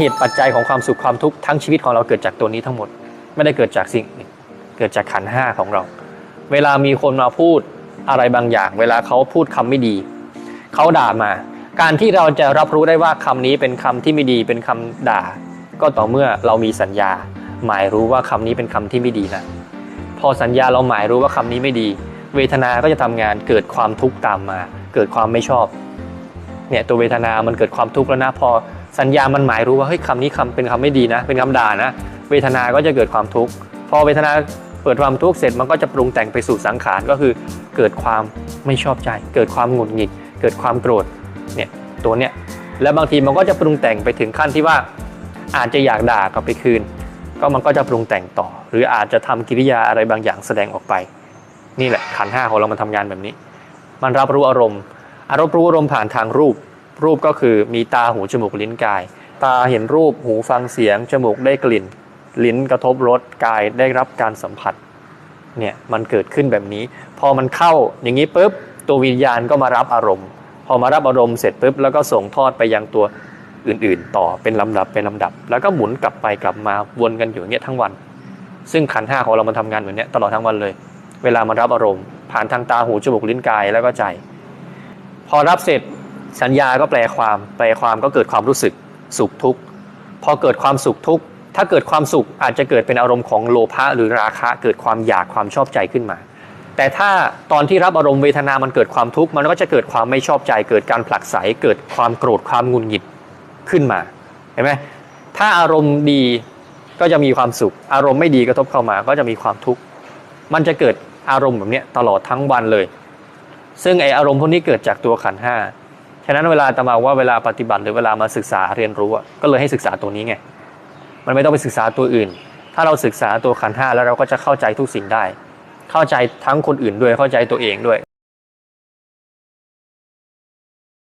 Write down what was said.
เหตุปัจจัยของความสุขความทุกข์ทั้งชีวิตของเราเกิดจากตัวนี้ทั้งหมด ไม่ได้เกิดจากสิ่งเกิดจากขันห้าของเรา เวลามีคนมาพูดอะไรบางอย่าง เวลาเขาพูดคำไม่ดี เขาด่ามา การที่เราจะรับรู้ได้ว่าคำนี้เป็นคำที่ไม่ดีเป็นคำด่า ก็ต่อเมื่อเรามีสัญญา หมายรู้ว่าคำนี้เป็นคำที่ไม่ดีนะพอสัญญาเราหมายรู้ว่าคำนี้ไม่ดี เวทนาก็จะทำงานเกิดความทุกข์ตามมา เกิดความไม่ชอบเนี่ยตัวเวทนามันเกิดความทุกข์แล้วนะพอ สัญญามันหมายรู้ว่าเฮ้ยคำนี้คำเป็นคำไม่ดีนะ เป็นคำด่านะ เวทนาก็จะเกิดความทุกข์พอเวทนาเปิดความทุกข์เสร็จมันก็จะปรุงแต่งไปสู่สังขารก็คือเกิดความไม่ชอบใจ เกิดความหงุดหงิด เกิดความโกรธเนี่ยตัวเนี้ยแล้วบางทีมันก็จะปรุงแต่งไปถึงขั้นที่ว่า อาจจะอยากด่ากลับไปคืน ก็มันก็จะปรุงแต่งต่อ หรืออาจจะทำกิริยาอะไรบางอย่างแสดงออกไป นี่แหละขันห้าของเรามันทำงานแบบนี้ มันรับรู้อารมณ์อารมณ์รู้อารมณ์ผ่านทางรูป รูปก็คือมีตาหูจมูกลิ้นกาย ตาเห็นรูปหูฟังเสียง จมูกได้กลิ่น ลิ้นกระทบรสกายได้รับการสัมผัสเนี่ยมันเกิดขึ้นแบบนี้ พอมันเข้าอย่างนี้ปุ๊บตัววิญญาณก็มารับอารมณ์ พอมารับอารมณ์เสร็จปุ๊บแล้วก็ส่งทอดไปยังตัวอื่นๆ ต่อเป็นลำดับเป็นลำดับ แล้วก็หมุนกลับไปกลับมาวนกันอยู่อย่างเงี้ยทั้งวัน ซึ่งขันห้าของเรามันทำงานแบบเนี้ยตลอดทั้งวันเลย เวลามันรับอารมณ์ ผ่านทางตาหูจมูกลิ้นกายแล้วก็ใจ พอรับเสร็จ สัญญาก็แปลความ แปลความก็เกิดความรู้สึกสุขทุกข์พอเกิดความสุขทุกข์ถ้าเกิดความสุขอาจจะเกิดเป็นอารมณ์ของโลภะหรือราคะเกิดความอยากความชอบใจขึ้นมา แต่ถ้าตอนที่รับอารมณ์เวทนา มันเกิดความทุกข์มันก็จะเกิดความไม่ชอบใจ เกิดการผลักไสเกิดความโกรธความงุนหงิดขึ้นมาเห็นไหมถ้าอารมณ์ดีก็จะมีความสุข อารมณ์ไม่ดีกระทบเข้ามาก็จะมีความทุกข์มันจะเกิดอารมณ์แบบนี้ตลอดทั้งวันเลย ซึ่งไออารมณ์พวกนี้เกิดจากตัวขันห้า ฉะนั้นเวลาตมาว่าเวลาปฏิบัติหรือเวลามาศึกษาเรียนรู้ก็เลยให้ศึกษาตัวนี้ไงมันไม่ต้องไปศึกษาตัวอื่น ถ้าเราศึกษาตัวขันห้าแล้วเราก็จะเข้าใจทุกสิ่งได้ เข้าใจทั้งคนอื่นด้วยเข้าใจตัวเองด้วย